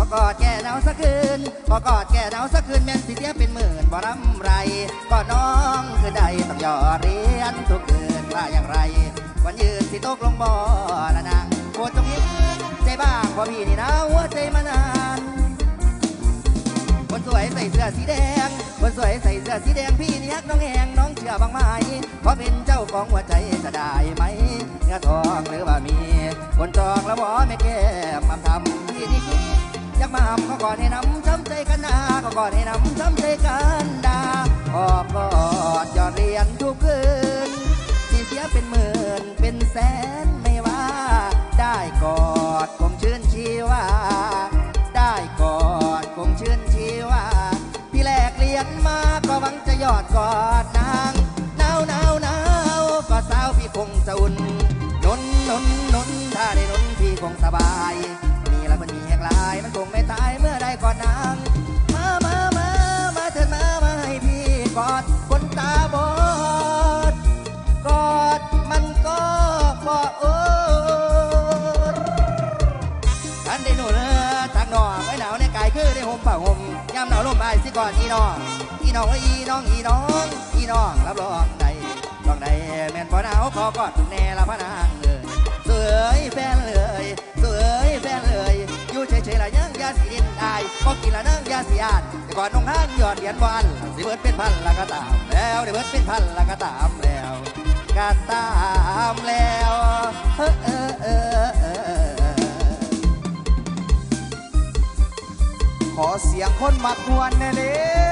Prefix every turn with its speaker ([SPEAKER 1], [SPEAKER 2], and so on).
[SPEAKER 1] อกอดแก่หนาวสักคืนพอกอดแก่หนาวสักคืนแม่นสิเสียเป็นหมื่นบ่รำไรก็น้องคือใดต้องยอเรียนทุกคืนว่าอย่างไรวันยืนสิตกลงบ่อละนางโปรดจงเห็นใจบ้างเพราะพี่นี่นะหัวใจมานานคนสวยใส่เสื้อสีแดง คนสวยใส่เสื้อสีแดงพี่นี่ฮักน้องแหงน้องเชื่อบางไหมเพราะเป็นเจ้าของหัวใจจะได้ไหมเนื้อทองหรือว่ามี คนจองแล้วบ่ไม่แก้มทำที่นี่ มาหำก็ก่อนให้น้ำช้ำใจกันนาก็ก่อนให้น้ำช้ำใจกันดาออกกอดยอดเรียนทุกคืนสิเสียเป็นหมื่นเป็นแสนไม่ว่า ได้กอดคงชื่นชีวาได้กอดคงชื่นชีวาพี่แลกเรียนมาก็หวังจะยอดกอดนางหนาวหนาวหนาวก็สาวพี่คงจะอุ่นนนนนนถ้าได้นนพี่คงสบายายมันคงไม่ตายเมื่อได้กอดนางมามามามาเถิดมามาให้พี่กอดคนตาบอดกอดมันก็บ่โอดอันได้หนูเนอทางนอกไอ้หนาวในกายคือได้ห่มผ้าห่มยามหนาวลมอายสิก่อนอีน้องอีน้องอีน้องอีน้องอีน้องรับรองได้รองได้แม่นพอหนาวขอกอดทุกแน่ละพะนาง อายพอกินละนั่งยาสีอานแต่ก่อนน้องห้างยอดเหรียญวันสิเบิดเป็นพันละก็ตามแล้วเดี๋ยวเบิดเป็นพันละก็ตามแล้วก็ตามแล้วเออเออเออ
[SPEAKER 2] ขอเสียงคนมักมวนแน่เลย